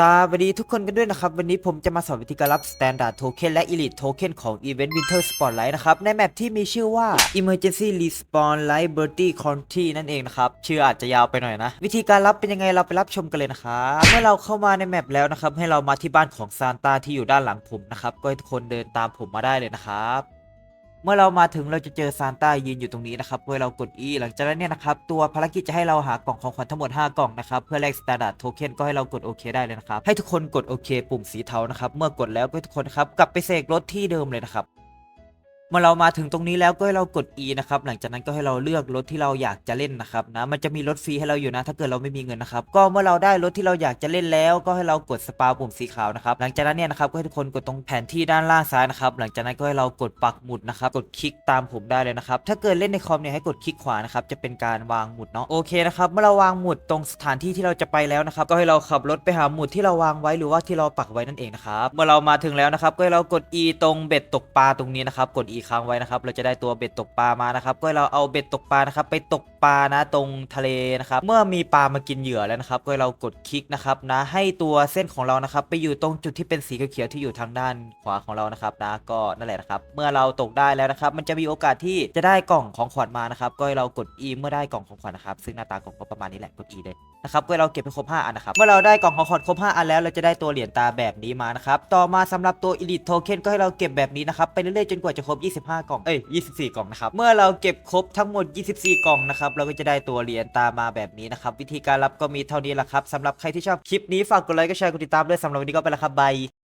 สวัสดีทุกคนกันด้วยนะครับ วันนี้ผมจะมาสอนวิธีการรับ Standard Token และ Elite Token ของ Event Winter Spotlight นะครับ ในแมปที่มีชื่อว่า Emergency Respawn Liberty County นั่นเองนะครับ ชื่ออาจจะยาวไปหน่อยนะ วิธีการรับเป็นยังไงเราไปรับชมกันเลยนะครับเมื่อเราเข้ามาในแมปแล้วนะครับ ให้เรามาที่บ้านของซานต้าที่อยู่ด้านหลังผมนะครับ ก็ให้ทุกคนเดินตามผมมาได้เลยนะครับ เมื่อเรามาถึงเราจะเจอซานต้ายืนอยู่ตรงนี้นะครับ เมื่อเรากด E หลังจากนั้นเนี่ยนะครับ ตัวภารกิจจะให้เราหากล่องของขวัญทั้งหมด 5 กล่องนะครับ เพื่อแลกสแตนดาร์ดโทเค็นก็ให้เรากดโอเคได้เลยนะครับ ให้ทุกคนกดโอเคปุ่มสีเทานะครับ เมื่อกดแล้วก็ทุกคนครับกลับไปเสกรถที่เดิมเลยนะครับ เมื่อเรามาถึงตรงนี้แล้วก็ให้เรากด E นะครับหลังจากนั้นก็ให้เราเลือกรถที่เราอยากจะเล่นนะครับนะมันจะมีรถฟรีให้เราอยู่นะ ถ้าเกิดเราไม่มีเงินนะครับก็เมื่อเราได้รถที่เราอยากจะเล่นแล้วก็ให้เรากดสปาปุ่มสีขาวนะครับหลังจากนั้นเนี่ยนะครับก็ให้ทุกคนกดตรงแผนที่ด้านล่างซ้ายนะครับหลังจากนั้นก็ให้เรากดปักหมุดนะครับกดคลิกตามผมได้เลยนะครับถ้าเกิดเล่นในคอมเนี่ยให้กดคลิกขวานะครับจะเป็นการวางหมุดเนาะโอเคนะครับเมื่อเราวางหมุดตรงสถานที่ที่เราจะไปแล้วนะครับก็ให้เราขับรถไปหาหมุดที่เราวางไว้หรือว่าที่เราปักไว้นั่นเองนะครับเมื่อเรามาถึงแล้วนะครับก็ให้เรากด E ตรงเบ็ดตกปลาตรงนี้นะครับกด E ครั้งไว้นะครับ เราจะได้ตัวเบ็ดตกปลามานะครับ ก็เราเอาเบ็ดตกปลานะครับ ไปตกปลานะตรงทะเลนะครับ เมื่อมีปลามากินเหยื่อแล้วนะครับ ก็เรากดคลิกนะครับนะให้ตัวเส้นของเรานะครับ ไปอยู่ตรงจุดที่เป็นสีเขียวๆที่อยู่ทางด้านขวาของเรานะครับนะก็นั่นแหละนะครับ เมื่อเราตกได้แล้วนะครับ มันจะมีโอกาสที่จะได้กล่องของขวัญมานะครับก็เรากด E เมื่อได้กล่องของขวัญนะครับ ซึ่งหน้าตากล่องก็ประมาณนี้แหละกด E เลยนะครับก็เราเก็บไปครบ 5 อันนะครับ เมื่อเราได้กล่องของขวัญครบ 5 อันแล้ว เราจะได้ตัวเหรียญตาแบบนี้มานะครับ ต่อมาสำหรับตัว Elite Token ก็ให้เราเก็บแบบนี้นะครับ ไปเรื่อยๆ จนกว่าจะครบ25 กล่อง เอ้ย 24 กล่องนะครับ เมื่อเราเก็บครบทั้งหมด 24 กล่องนะครับ เราก็จะได้ตัวเหรียญตามาแบบนี้นะครับ วิธีการรับก็มีเท่านี้แหละครับสำหรับใครที่ชอบคลิปนี้ฝากกดไลค์กดแชร์กดติดตามด้วยสำหรับวันนี้ก็ไปแล้วครับบาย